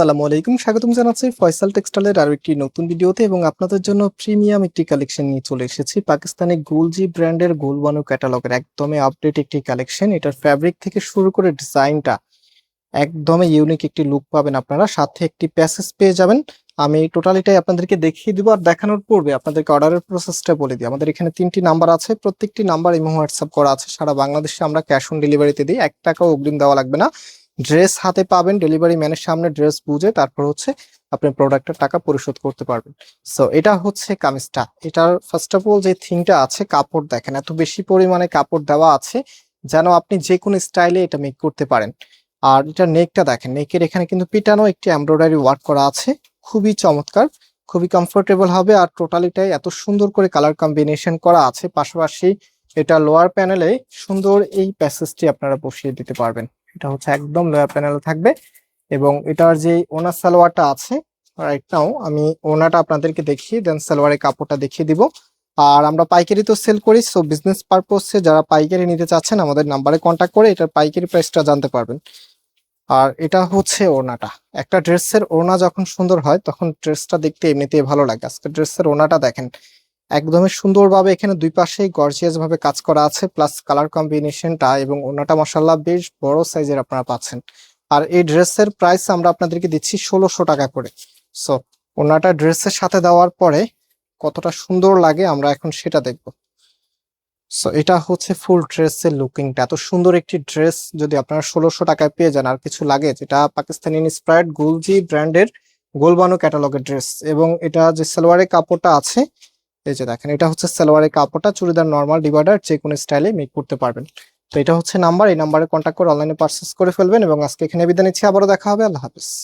আসসালামু আলাইকুম। স্বাগতম জানাচ্ছি ফয়সাল টেক্সটাইলের আরও একটি নতুন ভিডিওতে এবং আপনাদের জন্য প্রিমিয়াম একটি কালেকশন নিয়ে চলে এসেছি। পাকিস্তানি গুলজি ব্র্যান্ডের গোলবানু ক্যাটালগের একদমই আপডেট একটি কালেকশন। এটার ফ্যাব্রিক থেকে শুরু করে ডিজাইনটা একদমই ইউনিক একটি লুক পাবেন আপনারা। সাথে একটি প্যাসেজ পেয়ে যাবেন। আমি টোটালিটাই আপনাদেরকে দেখিয়ে দিব আর দেখানোর পূর্বে আপনাদেরকে অর্ডারের প্রসেসটা বলে দিই। আমাদের এখানে তিনটি নাম্বার আছে, প্রত্যেকটি নাম্বার ইমো হোয়াটসঅ্যাপ করা আছে। সারা বাংলাদেশে আমরা ক্যাশ অন ডেলিভারিতে দিই। এক টাকাও অগ্রিম দেওয়া লাগবে না। ড্রেস হাতে পাবেন, ডেলিভারি ম্যানের সামনে ড্রেস বুঝে তারপর হচ্ছে আপনি প্রোডাক্টের টাকা পরিশোধ করতে পারবেন। সো এটা হচ্ছে কামিজটা। এটার ফার্স্ট অফ অল যে থিংটা আছে, কাপড় দেখেন, এত বেশি পরিমাণে কাপড় দেওয়া আছে যেন আপনি যে কোনো স্টাইলে এটা মেক করতে পারেন। আর এটা নেকটা দেখেন নেকের এখানে কিন্তু পিটানো একটি এমব্রয়ডারি ওয়ার্ক করা আছে, খুবই চমৎকার, খুবই কমফোর্টেবল হবে আর টোটালিটাই এত সুন্দর করে কালার কম্বিনেশন করা আছে, পাশাপাশি এটা লোয়ার প্যানেলে সুন্দর এই প্যাসেজটি আপনারা বসিয়ে দিতে পারবেন। এটা হচ্ছে একদম লোয়ার প্যানেলে থাকবে এবং এটার যে ওনার সালোয়ারটা আছে রাইট নাও আমি ওনাটা আপনাদেরকে দেখিয়ে দেন সালোয়ারের কাপড়টা দেখিয়ে দিব। আর আমরা পাইকারি তো সেল করি সো বিজনেস পারপোসে যারা পাইকারি নিতে চাচ্ছেন, আমাদের নাম্বারে কন্ট্যাক্ট করে এটার পাইকারি প্রাইসটা জানতে পারবেন। আর এটা হচ্ছে ওড়নাটা একটা ড্রেসের ওড়না যখন সুন্দর হয়, তখন ড্রেসটা দেখতে এমনিতেই ভালো লাগে। আজকে ড্রেসের ওড়নাটা দেখেন একদমই সুন্দরভাবে এখানে দুই পাশেই গর্জিয়াস ভাবে কাজ করা আছে প্লাস কালার কম্বিনেশনটা এবং ওনাটা মশাল্লা বেশ বড় সাইজের আপনারা পাচ্ছেন। আর এই ড্রেসের প্রাইস আমরা আপনাদেরকে দিচ্ছি ষোলোশো টাকা করে। সো ওনাটা ড্রেসের সাথে দেওয়ার পরে কতটা সুন্দর লাগে আমরা এখন সেটা দেখব। সো এটা হচ্ছে ফুল ড্রেসের লুকিংটা এত সুন্দর একটি ড্রেস যদি আপনারা ষোলোশো টাকায় পেয়ে যান, আর কিছু লাগে, যেটা পাকিস্তানি ইন্সপায়ার্ড গুলজি ব্র্যান্ডের গোলবানো ক্যাটালগের ড্রেস এবং এটা যে সালোয়ারের কাপড়টা আছে এই যে দেখেন, এটা হচ্ছে সালোয়ারের কাপড়টা, চুড়িদার নর্মাল ডিভাইডার যে কোনো স্টাইলে মেক করতে পারবেন। তো এটা হচ্ছে নাম্বার এই নাম্বারে কন্ট্যাক্ট করে অনলাইনে পার্সেস করে ফেলবেন এবং আজকে এখানে বিদায় নিচ্ছি। আবারও দেখা হবে, আল্লাহ হাফিজ।